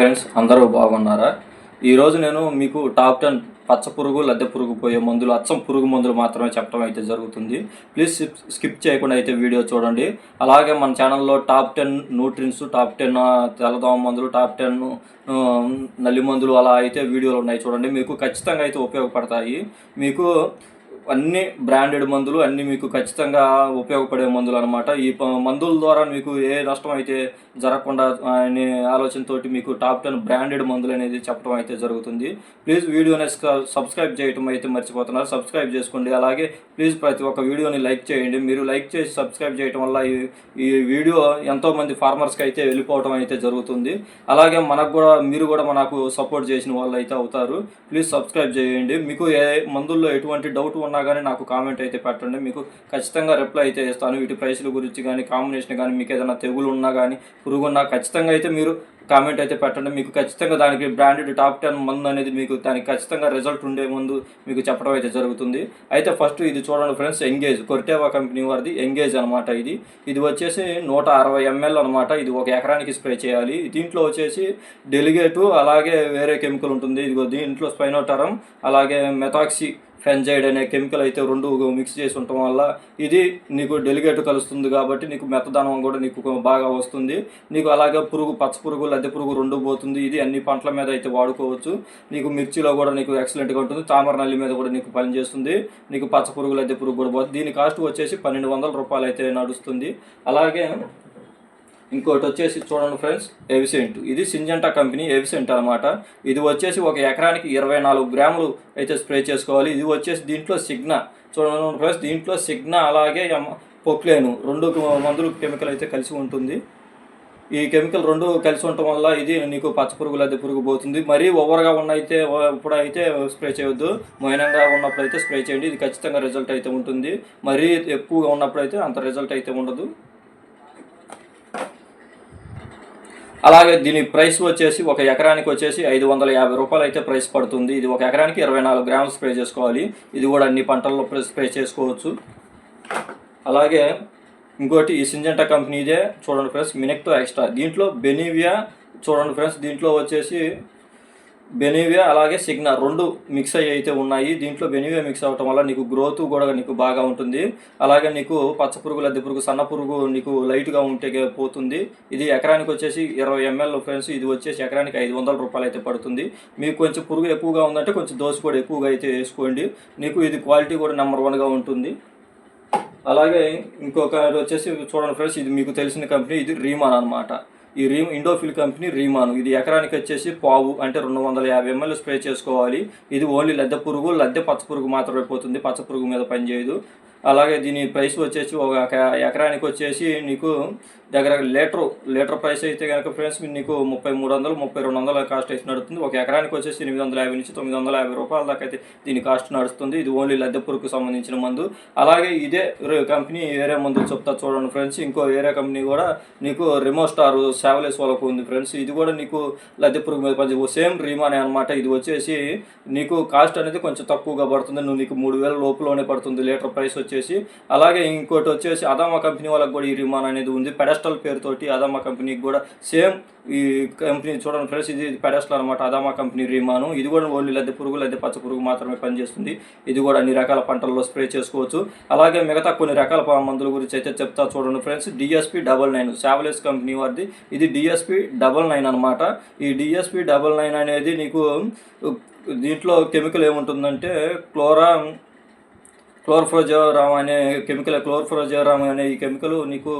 Friends అందరూ బాగున్నారా? ఈరోజు నేను మీకు టాప్ టెన్ పచ్చ పురుగు లద్దె పురుగు పోయే మందులు అచ్చం పురుగు మందులు మాత్రమే చెప్పడం అయితే జరుగుతుంది. ప్లీజ్ స్కిప్- స్కిప్ చేయకుండా అయితే వీడియో చూడండి. అలాగే మన ఛానల్లో top ten nutrients top ten తెల్లదోమ మందులు టాప్ టెన్ నల్లి మందులు అలా అయితే వీడియోలు ఉన్నాయి చూడండి. మీకు ఖచ్చితంగా అయితే ఉపయోగపడతాయి. మీకు అన్ని బ్రాండెడ్ మందులు అన్ని మీకు ఖచ్చితంగా ఉపయోగపడే మందులు అనమాట ఈ మందుల ద్వారా మీకు ఏ నష్టం అయితే జరగకుండా అనే ఆలోచనతోటి మీకు టాప్ టెన్ బ్రాండెడ్ మందులు అనేది చెప్పడం అయితే జరుగుతుంది. ప్లీజ్ వీడియోని సబ్స్క్రైబ్ చేయటం అయితే మర్చిపోతున్నారు. సబ్స్క్రైబ్ చేసుకోండి. అలాగే ప్లీజ్ ప్రతి ఒక్క వీడియోని లైక్ చేయండి. మీరు లైక్ చేసి సబ్స్క్రైబ్ చేయటం వల్ల ఈ ఈ వీడియో ఎంతో మంది ఫార్మర్స్కి అయితే వెళ్ళిపోవడం అయితే జరుగుతుంది. అలాగే మనకు కూడా మీరు కూడా మనకు సపోర్ట్ చేసిన వాళ్ళు అయితే అవుతారు. ప్లీజ్ సబ్స్క్రైబ్ చేయండి. మీకు ఏ మందుల్లో ఎటువంటి డౌట్ ఉన్నా కానీ నాకు కామెంట్ అయితే పెట్టండి. మీకు ఖచ్చితంగా రిప్లై అయితే ఇస్తాను వీటి ప్రైస్ల గురించి కానీ కాంబినేషన్ కానీ మీకు ఏదైనా తెగులు ఉన్నా కానీ పురుగు ఉన్నా ఖచ్చితంగా అయితే మీరు కామెంట్ అయితే పెట్టండి. మీకు ఖచ్చితంగా దానికి బ్రాండెడ్ టాప్ టెన్ మందు అనేది మీకు దానికి ఖచ్చితంగా రిజల్ట్ ఉండే ముందు మీకు చెప్పడం అయితే జరుగుతుంది. అయితే ఫస్ట్ ఇది చూడండి ఫ్రెండ్స్ ఎంగేజ్ కొర్టేవా కంపెనీ వారిది ఎంగేజ్ అనమాట ఇది. ఇది వచ్చేసి నూట అరవై ఎంఎల్ అనమాట ఇది ఒక ఎకరానికి స్ప్రే చేయాలి. దీంట్లో వచ్చేసి డెలిగేటు అలాగే వేరే కెమికల్ ఉంటుంది. ఇదిగో దీంట్లో స్పైనోటరం అలాగే మెథాక్సీ ఫెన్జైడ్ అనే కెమికల్ అయితే రెండు మిక్స్ చేసి ఉండటం వల్ల ఇది నీకు డెలిగేట్ కలుస్తుంది కాబట్టి నీకు మెత్తదనం కూడా నీకు బాగా వస్తుంది. నీకు అలాగే పురుగు పచ్చ పురుగు లద్దె పురుగు రెండు పోతుంది. ఇది అన్ని పంటల మీద అయితే వాడుకోవచ్చు. నీకు మిర్చిలో కూడా నీకు ఎక్సలెంట్గా ఉంటుంది. తామర నల్లి మీద కూడా నీకు పనిచేస్తుంది నీకు పచ్చ పురుగు లద్దె పురుగు కూడా పోతుంది. దీని కాస్ట్ వచ్చేసి పన్నెండు వందల రూపాయలు అయితే నడుస్తుంది. అలాగే ఇంకోటి వచ్చేసి చూడండి ఫ్రెండ్స్ ఎవిసెంట్ ఇది సింజంటా కంపెనీ ఎవిసెంట్ అనమాట ఇది వచ్చేసి ఒక ఎకరానికి ఇరవై నాలుగు గ్రాములు అయితే స్ప్రే చేసుకోవాలి. ఇది వచ్చేసి దీంట్లో సిగ్నా చూడండి ఫ్రెండ్స్ దీంట్లో సిగ్నా అలాగే పొక్లేను. రెండు మందులు కెమికల్ అయితే కలిసి ఉంటుంది. ఈ కెమికల్ రెండు కలిసి ఉండటం వల్ల ఇది నీకు పచ్చ పురుగు లేదా పురుగు పోతుంది మరీ ఓవర్గా ఉన్నైతే ఇప్పుడు అయితే స్ప్రే చేయొద్దు. మైనంగా ఉన్నప్పుడు అయితే స్ప్రే చేయండి. ఇది ఖచ్చితంగా రిజల్ట్ అయితే ఉంటుంది. మరీ ఎక్కువగా ఉన్నప్పుడు అయితే అంత రిజల్ట్ అయితే ఉండదు. అలాగే దీని ప్రైస్ వచ్చేసి ఒక ఎకరానికి వచ్చేసి ఐదు వందల యాభై రూపాయలు అయితే ప్రైస్ పడుతుంది. ఇది ఒక ఎకరానికి ఇరవై నాలుగు గ్రాములు స్ప్రే చేసుకోవాలి. ఇది కూడా అన్ని పంటల్లో స్ప్రే చేసుకోవచ్చు. అలాగే ఇంకోటి ఈ సింజంటా కంపెనీదే చూడండి ఫ్రెండ్స్ మినెక్టో ఎక్స్ట్రా. దీంట్లో బెనీవియా చూడండి ఫ్రెండ్స్ దీంట్లో వచ్చేసి బెనివియా అలాగే సిగ్నా రెండు మిక్స్ అయ్యి అయితే ఉన్నాయి. దీంట్లో బెనివియా మిక్స్ అవ్వటం వల్ల నీకు గ్రోత్ కూడా నీకు బాగా ఉంటుంది. అలాగే నీకు పచ్చ పురుగు లద్దె పురుగు సన్న పురుగు నీకు లైట్గా ఉంటే పోతుంది. ఇది ఎకరానికి వచ్చేసి ఇరవై ఎంఎల్ ఫ్రెండ్స్ ఇది వచ్చేసి ఎకరానికి ఐదు వందల రూపాయలు అయితే పడుతుంది. మీకు కొంచెం పురుగు ఎక్కువగా ఉందంటే కొంచెం దోశ కూడా ఎక్కువగా అయితే వేసుకోండి. నీకు ఇది క్వాలిటీ కూడా నెంబర్ వన్గా ఉంటుంది. అలాగే ఇంకొక వచ్చేసి చూడండి ఫ్రెండ్స్ ఇది మీకు తెలిసిన కంపెనీ ఇది రీమాన్ అనమాట ఈ రీ ఇండోఫిల్ కంపెనీ రీమాన్. ఇది ఎకరానికి వచ్చేసి పావు అంటే రెండు వందల యాభై ఎంఎల్ స్ప్రే చేసుకోవాలి. ఇది ఓన్లీ లద్దె పురుగు లద్దె పచ్చ పురుగు మాత్రమే పోతుంది. పచ్చ పురుగు మీద పనిచేయదు. అలాగే దీని ప్రైస్ వచ్చేసి ఒక ఎకరానికి వచ్చేసి నీకు దగ్గర లీటర్ లీటర్ ప్రైస్ అయితే కనుక ఫ్రెండ్స్ నీకు ముప్పై మూడు వందలు ముప్పై రెండు వందల కాస్ట్ అయితే నడుస్తుంది ఒక ఎకరానికి వచ్చేసి ఎనిమిది వందల యాభై నుంచి తొమ్మిది వందల యాభై రూపాయల దాకా అయితే దీని కాస్ట్ నడుస్తుంది. ఇది ఓన్లీ లద్దె పురుగుకు సంబంధించిన మందు. అలాగే ఇదే కంపెనీ వేరే మందులు చెప్తా చూడండి ఫ్రెండ్స్ ఇంకో వేరే కంపెనీ కూడా నీకు రిమోస్టార్ సేవలేస్ వాళ్ళకు ఉంది ఫ్రెండ్స్ ఇది కూడా నీకు లద్దె పురుగు మీద పని సేమ్ రీమానే అనమాట ఇది వచ్చేసి నీకు కాస్ట్ అనేది కొంచెం తక్కువగా పడుతుంది. నువ్వు నీకు మూడు వేల లోపులోనే పడుతుంది లీటర్ ప్రైస్ వచ్చేసి. అలాగే ఇంకోటి వచ్చేసి అదామా కంపెనీ వాళ్ళకి కూడా ఈ రిమాన్ అనేది ఉంది. పెడస్టల్ పేరుతోటి అదామా కంపెనీకి కూడా సేమ్ ఈ కంపెనీ చూడండి ఫ్రెండ్స్ ఇది పెడస్టల్ అనమాట అదామా కంపెనీ రిమాను. ఇది కూడా ఓన్లీ లద్దె పురుగు లద్దె పచ్చ పురుగు మాత్రమే పనిచేస్తుంది. ఇది కూడా అన్ని రకాల పంటల్లో స్ప్రే చేసుకోవచ్చు. అలాగే మిగతా కొన్ని రకాల మందుల గురించి అయితే చెప్తా చూడండి ఫ్రెండ్స్. డిఎస్పి డబల్ నైన్ సావలేస్ కంపెనీ వారిది. ఇది డిఎస్పి డబల్ నైన్ అనమాట ఈ డిఎస్పి డబల్ నైన్ అనేది నీకు దీంట్లో కెమికల్ ఏముంటుందంటే క్లోరా క్లోర్ఫ్రోజోరామ్ అనే కెమికల్ క్లోర్ఫ్రోజోరామ్ అనే ఈ కెమికల్ నీకు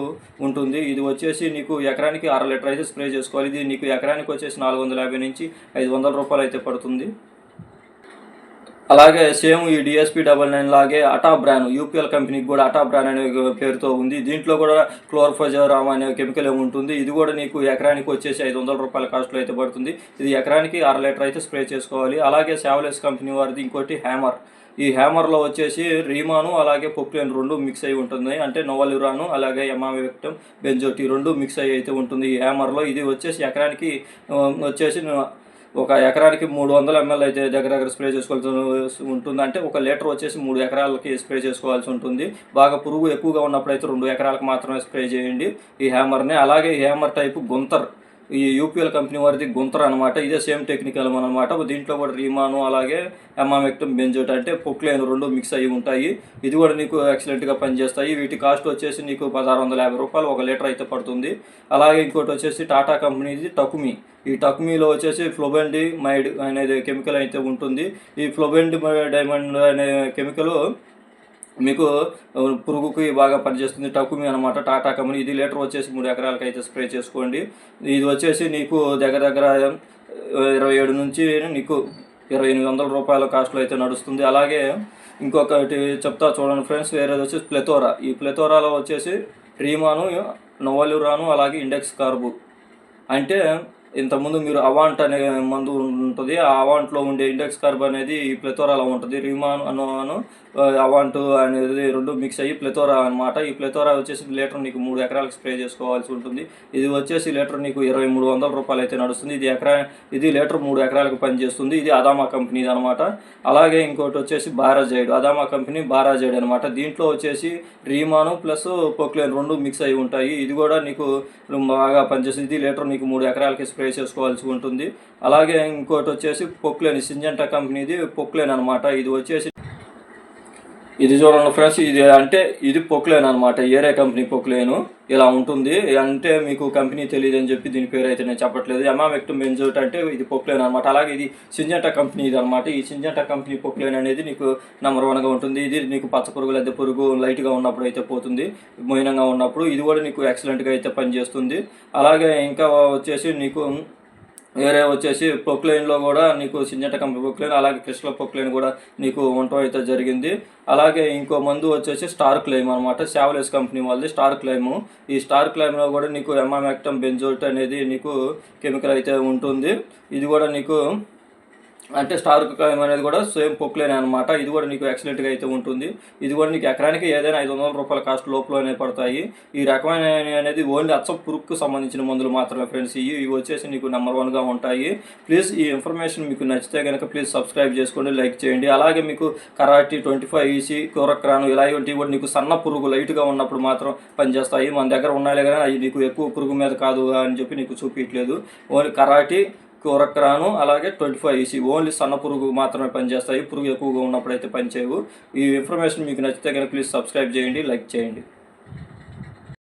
ఉంటుంది. ఇది వచ్చేసి నీకు ఎకరానికి అర లీటర్ అయితే స్ప్రే చేసుకోవాలి. ఇది నీకు ఎకరానికి వచ్చేసి నాలుగు వందల యాభై నుంచి ఐదు వందల రూపాయలు అయితే పడుతుంది. అలాగే సేమ్ ఈ డిఎస్పీ డబల్ నైన్ లాగే అటా బ్రాన్ యూపీఎల్ కంపెనీకి కూడా అటా బ్రాన్ అనే పేరుతో ఉంది. దీంట్లో కూడా క్లోర్ఫజరామ్ అనే కెమికల్ ఏమి ఉంటుంది. ఇది కూడా నీకు ఎకరానికి వచ్చేసి ఐదు వందల రూపాయల కాస్ట్లో అయితే పడుతుంది. ఇది ఎకరానికి అర లీటర్ అయితే స్ప్రే చేసుకోవాలి. అలాగే సేవలెస్ కంపెనీ వారిది ఇంకోటి హ్యామర్ ఈ హ్యామర్లో వచ్చేసి రీమాను అలాగే పొక్లేన్ రెండు మిక్స్ అయి ఉంటుంది. అంటే నోవలిరాను అలాగే ఎమావిక్టం బెంజోటి రెండు మిక్స్ అయ్యి అయితే ఉంటుంది ఈ హ్యామర్లో ఇది వచ్చేసి ఎకరానికి వచ్చేసి ఒక ఎకరానికి మూడు వందల ఎంఎల్ అయితే దగ్గర దగ్గర స్ప్రే చేసుకోవాల్సి ఉంటుంది అంటే ఒక లీటర్ వచ్చేసి మూడు ఎకరాలకి స్ప్రే చేసుకోవాల్సి ఉంటుంది. బాగా పురుగు ఎక్కువగా ఉన్నప్పుడు అయితే రెండు ఎకరాలకు మాత్రమే స్ప్రే చేయండి ఈ హ్యామర్ని. అలాగే ఈ హ్యామర్ టైపు గుంతర్ ఈ యూపీఎల్ కంపెనీ వారిది గుంతర అనమాట ఇదే సేమ్ టెక్నికల్ అనమాట దీంట్లో కూడా రీమాను అలాగే ఎమామెక్టమ్ బెంజోట్ అంటే పొక్లేన్ రెండు మిక్స్ అయ్యి ఉంటాయి. ఇది కూడా నీకు ఎక్సలెంట్గా పనిచేస్తాయి. వీటి కాస్ట్ వచ్చేసి నీకు పదహారు వందల యాభై రూపాయలు ఒక లీటర్ అయితే పడుతుంది. అలాగే ఇంకోటి వచ్చేసి టాటా కంపెనీది టకుమి ఈ టక్మీలో వచ్చేసి ఫ్లోబెండి మైడ్ అనేది కెమికల్ అయితే ఉంటుంది. ఈ ఫ్లోబెండి డైమండ్ అనే కెమికల్ మీకు పురుగుకి బాగా పనిచేస్తుంది టకుమి అనమాట టాటా కంపెనీ ఇది లీటర్ వచ్చేసి మూడు ఎకరాలకు అయితే స్ప్రే చేసుకోండి. ఇది వచ్చేసి నీకు దగ్గర దగ్గర ఇరవై ఏడు నుంచి నీకు ఇరవై ఎనిమిది వందల రూపాయల కాస్ట్లో అయితే నడుస్తుంది. అలాగే ఇంకొకటి చెప్తా చూడండి ఫ్రెండ్స్ వేరేది వచ్చేసి ప్లెతోరా ఈ ప్లెతోరాలో వచ్చేసి రీమాను నోవల్యూరాను అలాగే ఇండెక్స్ కార్బు. అంటే ఇంతకుముందు మీరు అవాంట్ అనే మందు ఉంటుంది ఆ అవాంట్లో ఉండే ఇండెక్స్ కార్బ్ అనేది ఈ ప్లెతోరాలో ఉంటుంది. రిమాన్ అను అవాంట్ అనేది రెండు మిక్స్ అయ్యి ప్లెతోరా అనమాట ఈ ప్లెతోరా వచ్చేసి లీటర్ నీకు మూడు ఎకరాలకు స్ప్రే చేసుకోవాల్సి ఉంటుంది. ఇది వచ్చేసి లీటర్ నీకు ఇరవై మూడు వందల రూపాయలు అయితే నడుస్తుంది. ఇది ఎకరా ఇది లీటర్ మూడు ఎకరాలకు పనిచేస్తుంది. ఇది అదామా కంపెనీది అనమాట అలాగే ఇంకోటి వచ్చేసి బారాజైడ్ అదామా కంపెనీ బారాజైడ్ అనమాట దీంట్లో వచ్చేసి రీమాను ప్లస్ పొక్లేన్ రెండు మిక్స్ అయి ఉంటాయి. ఇది కూడా నీకు బాగా పనిచేస్తుంది. ఇది లీటర్ నీకు మూడు ఎకరాలకి స్ప్రే చేసుకోవాల్సి ఉంటుంది. అలాగే ఇంకోటి వచ్చేసి పొక్లేన్ సింజంటా కంపెనీది పొక్లేన్ అనమాట ఇది వచ్చేసి ఇది చూడండి ఫ్రెండ్స్ ఇది అంటే ఇది పొక్లేన్ అనమాట ఏరే కంపెనీ పొక్లేను. ఇలా ఉంటుంది. అంటే మీకు కంపెనీ తెలియదు అని చెప్పి దీని పేరు అయితే నేను చెప్పట్లేదు. ఎమామెక్టమ్ బెంజోట్ అంటే ఇది పొక్లేన్ అనమాట అలాగే ఇది సింజంటా కంపెనీ ఇది అనమాట ఈ సింజంటా కంపెనీ పొక్లేన్ అనేది నీకు నెంబర్ వన్గా ఉంటుంది. ఇది నీకు పచ్చ పురుగు లేదా పురుగు లైట్గా ఉన్నప్పుడు అయితే పోతుంది. మోయినంగా ఉన్నప్పుడు. ఇది కూడా నీకు ఎక్సలెంట్గా అయితే పనిచేస్తుంది. అలాగే ఇంకా వచ్చేసి నీకు వేరే వచ్చేసి పొక్లైన్లో కూడా నీకు సింజట కంపెనీ పొక్లైన్ అలాగే కృష్ణ పొక్లైన్ కూడా నీకు ఉండటం అయితే జరిగింది. అలాగే ఇంకో మందు వచ్చేసి స్టార్ క్లైమ్ అనమాట శావలెస్ కంపెనీ వాళ్ళది స్టార్ క్లైమ్. ఈ స్టార్ క్లైమ్లో కూడా నీకు ఎమామెక్టమ్ బెంజోల్ట్ అనేది నీకు కెమికల్ అయితే ఉంటుంది. ఇది కూడా నీకు అంటే స్టార్ క్లైమ్ అనేది కూడా సేమ్ పొక్లేనే అనమాట ఇది కూడా నీకు ఎక్సలెంట్గా అయితే ఉంటుంది. ఇది కూడా నీకు ఎకరానికి ఏదైనా ఐదు వందల రూపాయల కాస్ట్ లోపలనే పడతాయి. ఈ రకమైన అనేది ఓన్లీ అచ్చ పురుక్కు సంబంధించిన మందులు మాత్రమే ఫ్రెండ్స్ ఇవి ఇవి వచ్చేసి నీకు నెంబర్ వన్గా ఉంటాయి. ప్లీజ్ ఈ ఇన్ఫర్మేషన్ మీకు నచ్చితే కనుక ప్లీజ్ సబ్స్క్రైబ్ చేసుకోండి లైక్ చేయండి. అలాగే మీకు కరాటీ ట్వంటీ ఫైవ్ ఈసీ కోరక్రాను ఇలాంటివి కూడా నీకు సన్న పురుగు లైట్గా ఉన్నప్పుడు మాత్రం పనిచేస్తాయి. మన దగ్గర ఉన్నాయి కానీ అవి నీకు ఎక్కువ పురుగు మీద కాదు అని చెప్పి నీకు చూపించట్లేదు ఓన్లీ కరాటీ కోరక్రాను అలాగే ట్వంటీ ఫైవ్ ఈసీ. ఓన్లీ సన్న పురుగు మాత్రమే పనిచేస్తాయి. పురుగు ఎక్కువగా ఉన్నప్పుడు అయితే పనిచేయవు. ఈ ఇన్ఫర్మేషన్ మీకు నచ్చితే కనుక ప్లీజ్ సబ్స్క్రైబ్ చేయండి లైక్ చేయండి.